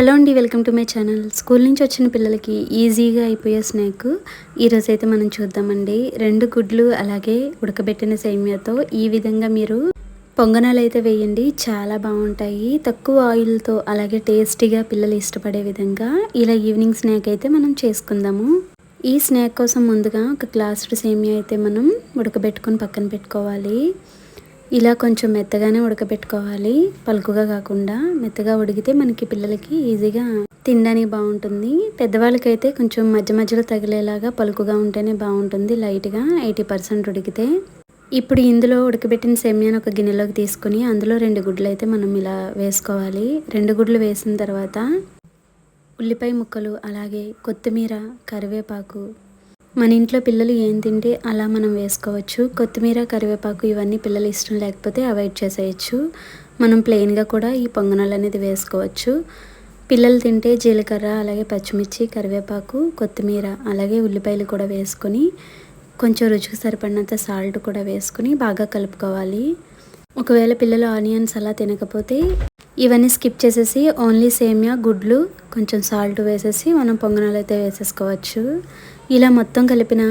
Hello అండి welcome to my channel. School నుంచి వచ్చిన పిల్లలకి ఈజీగా అయిపోయే స్నాక్. ఈరోజైతే మనం చూద్దామండి. రెండు గుడ్లు అలాగే ఉడకబెట్టిన సేమియాతో ఈ విధంగా మీరు పొంగనాలు అయితే వేయండి. చాలా బాగుంటాయి. తక్కువ ఆయిల్తో అలాగే టేస్టీగా పిల్లలు ఇష్టపడే విధంగా ఇలా ఈవినింగ్ స్నాక్ అయితే మనం చేసుకుందాము. ఈ స్నాక్ కోసం ముందుగా ఒక గ్లాసుడు సేమియా అయితే మనం ఉడకబెట్టుకొని పక్కన పెట్టుకోవాలి. ఇలా కొంచెం మెత్తగానే ఉడకబెట్టుకోవాలి. పలుకుగా కాకుండా మెత్తగా ఉడికితే మనకి పిల్లలకి ఈజీగా తినడానికి బాగుంటుంది. పెద్దవాళ్ళకైతే కొంచెం మధ్య మధ్యలో తగిలేలాగా పలుకుగా ఉంటేనే బాగుంటుంది లైట్గా ఎయిటీ పర్సెంట్ ఉడికితే. ఇప్పుడు ఇందులో ఉడకబెట్టిన సెమ్యాన్ ఒక గిన్నెలోకి తీసుకుని అందులో రెండు గుడ్లు అయితే మనం ఇలా వేసుకోవాలి. రెండు గుడ్లు వేసిన తర్వాత ఉల్లిపాయ ముక్కలు అలాగే కొత్తిమీర కరివేపాకు మన ఇంట్లో పిల్లలు ఏం తింటే అలా మనం వేసుకోవచ్చు. కొత్తిమీర కరివేపాకు ఇవన్నీ పిల్లలు ఇష్టం లేకపోతే అవాయిడ్ చేసేయచ్చు. మనం ప్లెయిన్గా కూడా ఈ పొంగనాలు అనేది వేసుకోవచ్చు. పిల్లలు తింటే జీలకర్ర అలాగే పచ్చిమిర్చి కరివేపాకు కొత్తిమీర అలాగే ఉల్లిపాయలు కూడా వేసుకొని కొంచెం రుచికి సరిపడినంత సాల్ట్ కూడా వేసుకొని బాగా కలుపుకోవాలి. ఒకవేళ పిల్లలు ఆనియన్స్ అలా తినకపోతే ఇవన్నీ స్కిప్ చేసేసి ఓన్లీ సేమియా గుడ్లు కొంచెం సాల్ట్ వేసేసి మనం పొంగనాలు అయితే వేసేసుకోవచ్చు. ఇలా మొత్తం కలిపిన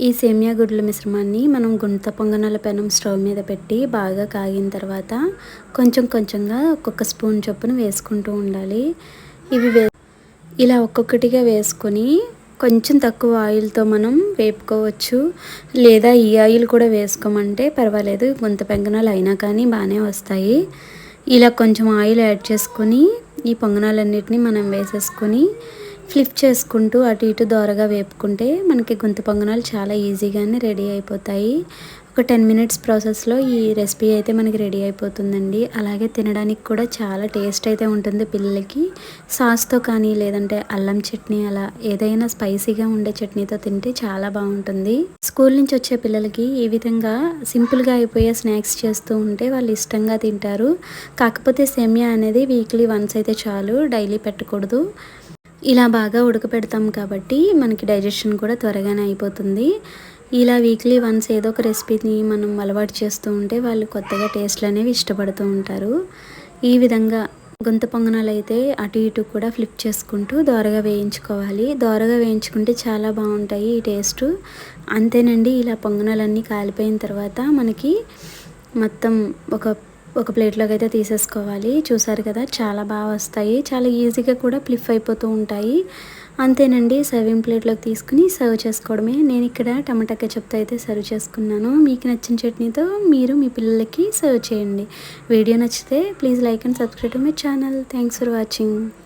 ఈ సేమియా గుడ్ల మిశ్రమాన్ని మనం గుంత పొంగనాల పెనం స్టవ్ మీద పెట్టి బాగా కాగిన తర్వాత కొంచెం కొంచెంగా ఒక్కొక్క స్పూన్ చొప్పున వేసుకుంటూ ఉండాలి. ఇవి వే ఇలా ఒక్కొక్కటిగా వేసుకొని కొంచెం తక్కువ ఆయిల్తో మనం వేపుకోవచ్చు. లేదా ఈ ఆయిల్ కూడా వేసుకోమంటే పర్వాలేదు గుంత పెంగనాలు అయినా కానీ బాగానే వస్తాయి. ఇలా కొంచెం ఆయిల్ యాడ్ చేసుకొని ఈ పొంగనాలన్నిటిని మనం వేసేసుకొని ఫ్లిప్ చేసుకుంటూ అటు ఇటు దోరగా వేపుకుంటే మనకి గొంతు పొంగనాలు చాలా ఈజీగానే రెడీ అయిపోతాయి. ఒక టెన్ మినిట్స్ ప్రాసెస్లో ఈ రెసిపీ అయితే మనకి రెడీ అయిపోతుందండి. అలాగే తినడానికి కూడా చాలా టేస్ట్ అయితే ఉంటుంది పిల్లలకి. సాస్తో కానీ లేదంటే అల్లం చట్నీ అలా ఏదైనా స్పైసీగా ఉండే చట్నీతో తింటే చాలా బాగుంటుంది. స్కూల్ నుంచి వచ్చే పిల్లలకి ఈ విధంగా సింపుల్గా అయిపోయే స్నాక్స్ చేస్తూ ఉంటే వాళ్ళు ఇష్టంగా తింటారు. కాకపోతే సెమియా అనేది వీక్లీ వన్స్ అయితే చాలు డైలీ పెట్టకూడదు. ఇలా బాగా ఉడకపెడతాం కాబట్టి మనకి డైజెషన్ కూడా త్వరగానే అయిపోతుంది. ఇలా వీక్లీ వన్స్ ఏదో ఒక రెసిపీని మనం అలవాటు చేస్తూ ఉంటే వాళ్ళు కొత్తగా టేస్ట్లు అనేవి ఇష్టపడుతూ ఉంటారు. ఈ విధంగా గుంత పొంగనాలు అయితే అటు ఇటు కూడా ఫ్లిప్ చేసుకుంటూ దోరగా వేయించుకోవాలి. దోరగా వేయించుకుంటే చాలా బాగుంటాయి ఈ టేస్ట్. అంతేనండి ఇలా పొంగనాలన్నీ కాలిపోయిన తర్వాత మనకి మొత్తం ఒక ఒక ప్లేట్లోకి అయితే తీసేసుకోవాలి. చూసారు కదా చాలా బాగా వస్తాయి. చాలా ఈజీగా కూడా ప్లిఫ్ అయిపోతూ ఉంటాయి. అంతేనండి సర్వింగ్ ప్లేట్లోకి తీసుకుని సర్వ్ చేసుకోవడమే. నేను ఇక్కడ టమాటా కెచప్తో అయితే సర్వ్ చేసుకున్నాను. మీకు నచ్చిన చట్నీతో మీరు మీ పిల్లలకి సర్వ్ చేయండి. వీడియో నచ్చితే please like and subscribe my channel. Thanks for watching.